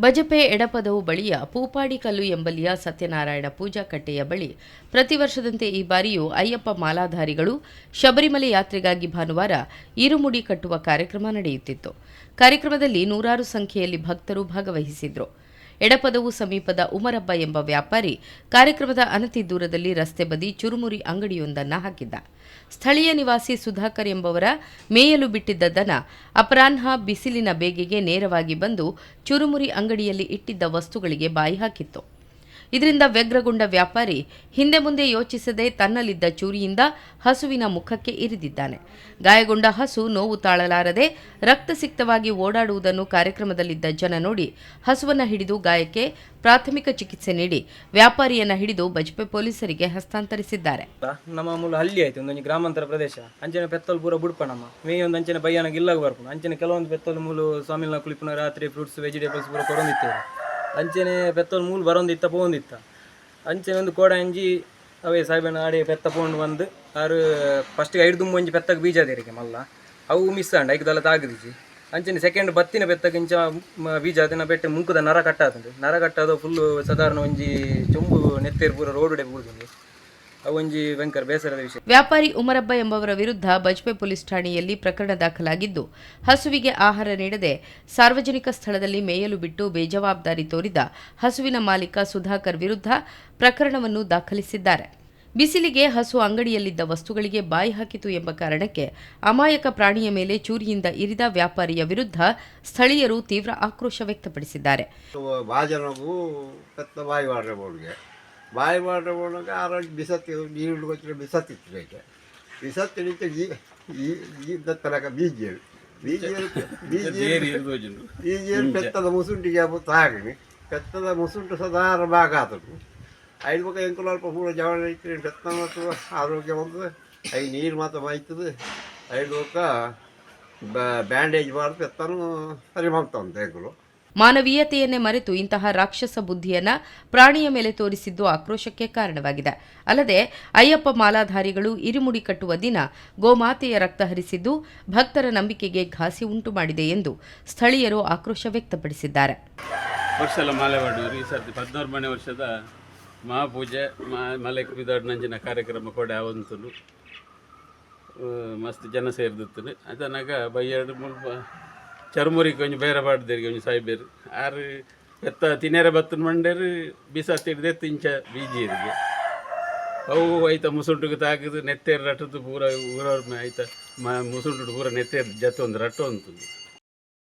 ಬಜಪೆ ಎಡಪದವು ಬಳಿಯ ಪೂಪಾಡಿಕಲ್ಲು ಎಂಬಲ್ಲಿಯ ಸತ್ಯನಾರಾಯಣ ಪೂಜಾ ಕಟ್ಟೆಯ ಬಳಿ ಪ್ರತಿ ವರ್ಷದಂತೆ ಈ ಬಾರಿಯೂ ಅಯ್ಯಪ್ಪ ಮಾಲಾಧಾರಿಗಳು ಶಬರಿಮಲೆ ಯಾತ್ರೆಗಾಗಿ ಭಾನುವಾರ ಇರುಮುಡಿ ಕಟ್ಟುವ ಕಾರ್ಯಕ್ರಮ ನಡೆಯುತ್ತಿತ್ತು. ಕಾರ್ಯಕ್ರಮದಲ್ಲಿ ನೂರಾರು ಸಂಖ್ಯೆಯಲ್ಲಿ ಭಕ್ತರು ಭಾಗವಹಿಸಿದ್ರು. ಎಡಪದವು ಸಮೀಪದ ಉಮರಬ್ಬ ಎಂಬ ವ್ಯಾಪಾರಿ ಕಾರ್ಯಕ್ರಮದ ಅನತಿ ದೂರದಲ್ಲಿ ರಸ್ತೆ ಬದಿ ಚುರುಮುರಿ ಅಂಗಡಿಯೊಂದನ್ನು ಹಾಕಿದ್ದ. ಸ್ಥಳೀಯ ನಿವಾಸಿ ಸುಧಾಕರ್ ಎಂಬವರ ಮೇಯಲು ಬಿಟ್ಟಿದ್ದ ದನ ಅಪರಾಹ್ನ ಬಿಸಿಲಿನ ಬೇಗೆಗೆ ನೇರವಾಗಿ ಬಂದು ಚುರುಮುರಿ ಅಂಗಡಿಯಲ್ಲಿ ಇಟ್ಟಿದ್ದ ವಸ್ತುಗಳಿಗೆ ಬಾಯಿ ಹಾಕಿತ್ತು. ಇದರಿಂದ ವ್ಯಗ್ರಗೊಂಡ ವ್ಯಾಪಾರಿ ಹಿಂದೆ ಮುಂದೆ ಯೋಚಿಸದೆ ತನ್ನಲ್ಲಿದ್ದ ಚೂರಿಯಿಂದ ಹಸುವಿನ ಮುಖಕ್ಕೆ ಇರಿದಿದ್ದಾನೆ. ಗಾಯಗೊಂಡ ಹಸು ನೋವು ತಾಳಲಾರದೆ ರಕ್ತಸಿಕ್ತವಾಗಿ ಓಡಾಡುವುದನ್ನು ಕಾರ್ಯಕ್ರಮದಲ್ಲಿದ್ದ ಜನ ನೋಡಿ ಹಸುವನ್ನು ಹಿಡಿದು ಗಾಯಕ್ಕೆ ಪ್ರಾಥಮಿಕ ಚಿಕಿತ್ಸೆ ನೀಡಿ ವ್ಯಾಪಾರಿಯನ್ನ ಹಿಡಿದು ಬಜ್ಪೆ ಪೊಲೀಸರಿಗೆ ಹಸ್ತಾಂತರಿಸಿದ್ದಾರೆ. ನಮ್ಮ ಮೂಲ ಹಳ್ಳಿ ಆಯ್ತು, ಒಂದೊಂದು ಗ್ರಾಮಾಂತರ ಪ್ರದೇಶ. ಅಂಚನೆ ಪೆತ್ತಲು ಪೂರ ಬುಡ್ಪಣಮ್ಮ ಮೇ ಒಂದು ಅಂಚನೆ ಬಯ್ಯನಾಗ ಅಂಚನೆ ಕೆಲವೊಂದು ಪೆತ್ತಲು ಮೂಲ ಸ್ವಾಮಿ ಕುಳಿಪುನ ರಾತ್ರಿ ಫ್ರೂಟ್ಸ್ ವೆಜಿಟೇಬಲ್ಸ್ ಪೂರ ಕೊಡೊಂದಿತ್ತೇವೆ ಅಂಚನೆ ಪೆತ್ತೊಂದು ಮೂಲು ಬರೋಂದಿತ್ತ ಪೋಂದಿತ್ತ ಅಂಚನೆ ಒಂದು ಕೋಡ ಅಂಜಿ ಅವೇ ಸಾಹೇಬನ ಆಡಿ ಪೆತ್ತ ಪೋಂಡು ಬಂದು, ಆರು ಫಸ್ಟ್ ಐದು ದುಂಬು ಅಂಜಿ ಪೆತ್ತಗೆ ಬೀಜ ದೇರಿಗೆ ಮಲ್ಲ. ಅವು ಮಿಸ್ ಆಂಡ್ ಐಕ್ದಲ್ಲ ತಾಗದಿಜಿ ಅಂಚನೆ ಸೆಕೆಂಡ್ ಬತ್ತಿನ ಬೆತ್ತಕ್ಕೆ ಇಂಚ ಬೀಜ ಅದನ್ನ ಬೆಟ್ಟೆ ಮುಂಕುದ ನರ ಕಟ್ಟಾತಂದು ನರ ಕಟ್ಟಾದ ಫುಲ್ಲು ಸಾಧಾರಣ ಒಂಜಿ ಚೊಂಬು ನೆತ್ತೇರು ಪೂರ ರೋಡ್ ಬೂದುಂಡು ಅವು ಒಂಜಿ ಭಯಂಕರ ಬೇಸರದ ವಿಷಯ. ವ್ಯಾಪಾರಿ ಉಮರಬ್ಬ ಎಂಬವರ ವಿರುದ್ಧ ಬಜ್ಪೆ ಪೊಲೀಸ್ ಠಾಣೆಯಲ್ಲಿ ಪ್ರಕರಣ ದಾಖಲಾಗಿದ್ದು ಹಸುವಿಗೆ ಆಹಾರ ನೀಡದೆ ಸಾರ್ವಜನಿಕ ಸ್ಥಳದಲ್ಲಿ ಮೇಯಲು ಬಿಟ್ಟು ಬೇಜವಾಬ್ದಾರಿ ತೋರಿದ ಹಸುವಿನ ಮಾಲೀಕ ಸುಧಾಕರ್ ವಿರುದ್ಧ ಪ್ರಕರಣವನ್ನು ದಾಖಲಿಸಿದ್ದಾರೆ. ಬಿಸಿಲಿಗೆ ಹಸು ಅಂಗಡಿಯಲ್ಲಿದ್ದ ವಸ್ತುಗಳಿಗೆ ಬಾಯಿ ಹಾಕಿತು ಎಂಬ ಕಾರಣಕ್ಕೆ ಅಮಾಯಕ ಪ್ರಾಣಿಯ ಮೇಲೆ ಚೂರಿಯಿಂದ ಇರಿದ ವ್ಯಾಪಾರಿಯ ವಿರುದ್ಧ ಸ್ಥಳೀಯರು ತೀವ್ರ ಆಕ್ರೋಶ ವ್ಯಕ್ತಪಡಿಸಿದ್ದಾರೆ. ಬಾಯಿ ಬೋರ್ಡ್ಗೆ ಆರೋಗ್ಯ ಬಿಸತ್ತಿ ನೀರು ಗೊತ್ತಿರ ಬಿಸತ್ತಿತ್ತು ಬೇಕೆ ಬಿಸತ್ತಿಡಿತ ಈ ಬೀಜ ಈ ತನಕ ಬೀಜ ಬೀಜಿಯರು ಬೀಜಿಯರು ಬೀಜಿಯರು ಪೆತ್ತದ ಮುಸುಂಟಿಗೆ ತಾಗಿನಿ ಪೆತ್ತದ ಮುಸುಂಟು ಸದಾರ ಭಾಗ ಆತನು ಐದು ಪಕ್ಕ ಎಂಕುಲು ಅಲ್ಪ ಪೂರ ಜವಳ ಐತ್ರಿ ಪೆತ್ತ ಮತ್ತು ಆರೋಗ್ಯ ಬಂದು ಐ ನೀರು ಮಾತ್ರ ಬಾಯ್ತದೆ ಐದು ಪಕ್ಕ ಬ್ಯಾಂಡೇಜ್ ಮಾಡಿ ಪೆತ್ತನು ಸರಿ ಮಾಡ್ತಾವಂತೆ ಎಂಕುಲು. ಮಾನವೀಯತೆಯನ್ನೇ ಮರೆತು ಇಂತಹ ರಾಕ್ಷಸ ಬುದ್ಧಿಯನ್ನ ಪ್ರಾಣಿಯ ಮೇಲೆ ತೋರಿಸಿದ್ದು ಆಕ್ರೋಶಕ್ಕೆ ಕಾರಣವಾಗಿದೆ. ಅಲ್ಲದೆ ಅಯ್ಯಪ್ಪ ಮಾಲಾಧಾರಿಗಳು ಇರಿಮುಡಿ ಕಟ್ಟುವ ದಿನ ಗೋಮಾತೆಯ ರಕ್ತ ಹರಿಸಿದ್ದು ಭಕ್ತರ ನಂಬಿಕೆಗೆ ಘಾಸಿ ಉಂಟು ಮಾಡಿದೆ ಎಂದು ಸ್ಥಳೀಯರು ಆಕ್ರೋಶ ವ್ಯಕ್ತಪಡಿಸಿದ್ದಾರೆ. ವರ್ಷದ ಮಹಾಪೂಜೆ ಮಲೆ ನಂಜಿನ ಕಾರ್ಯಕ್ರಮ ಕೂಡ ಮಸ್ತ್ ಜನ ಸೇರಿದಿತ್ತು ಅದನ್ನಾಗ ಬೈಯರ್ಡು ಮುಲ್ಪ ಚರ್ಮುರಿ ಕೊಂಚ ಬೇರೆ ಬಾಡ್ದೇರಿ ಕೊಂಚ சாய்பேர் ಆರು ಎತ್ತ ತಿನ್ನೇರ ಬತ್ತನ ಮಂಡೇರು ಬಿಸ ತಿಡ್ದೆ ತಿಂಚ ಬೀಜಿ ಇರಿಗೆ ಅವು ಐತ ಮುಸುಂಟಿಗೆ ತಾಕಿದು ನೆತ್ತೇರು ರಟ್ಟದು ಪೂರ ಊರವ್ರ ಆಯ್ತಾ ಮ ಮುಸುಂಟು ಪೂರ ನೆತ್ತೇರು ಜತ್ತೊಂದು ರಟ್ಟು ಅಂತು